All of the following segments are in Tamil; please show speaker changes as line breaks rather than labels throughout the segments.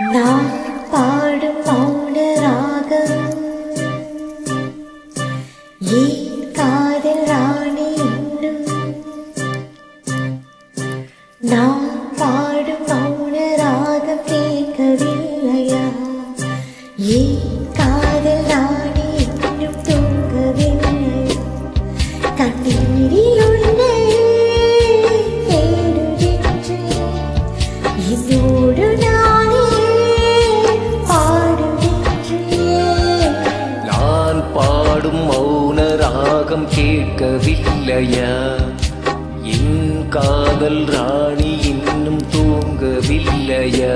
நான் பாடும் ராகம் கேட்கவில்லையா?
என் காதல் ராணி இன்னும் தூங்கவில்லையா?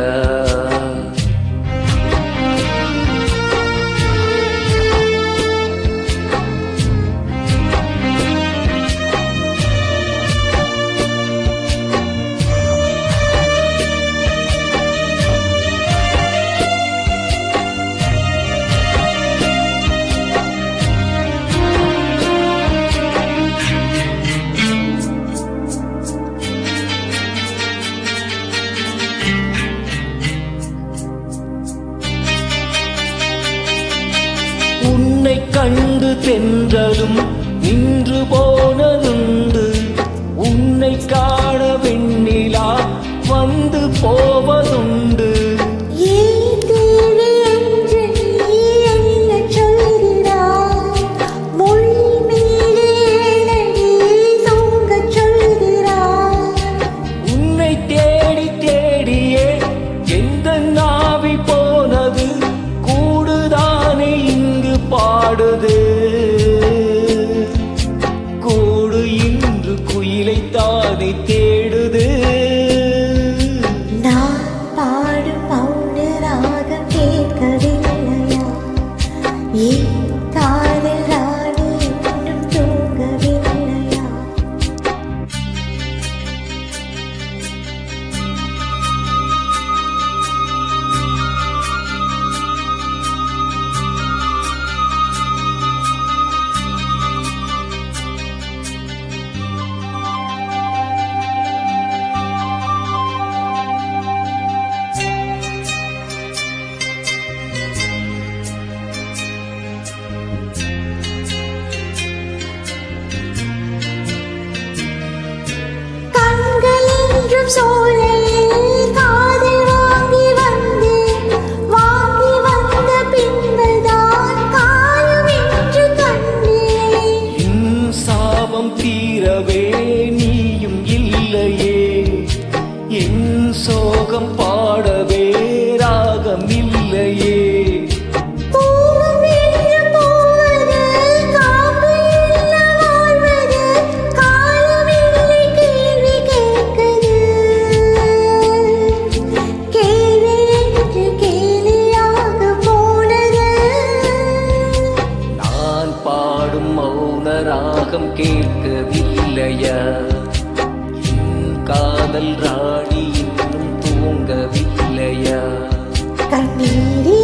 தென்றலும் இன்று போ உன்னை தேடுது.
நான் பாடும் பவுன ராகம் கேட்கவில்லையா? ஏன்
தாய் தீரவே நீயும் இல்லையே. என் சோகம் பாடவே ராகம் இல்லையே ராகம் கேட்க காதல் ராணி இன்னும் தூங்கவில்லையா?
கண்ணீரில்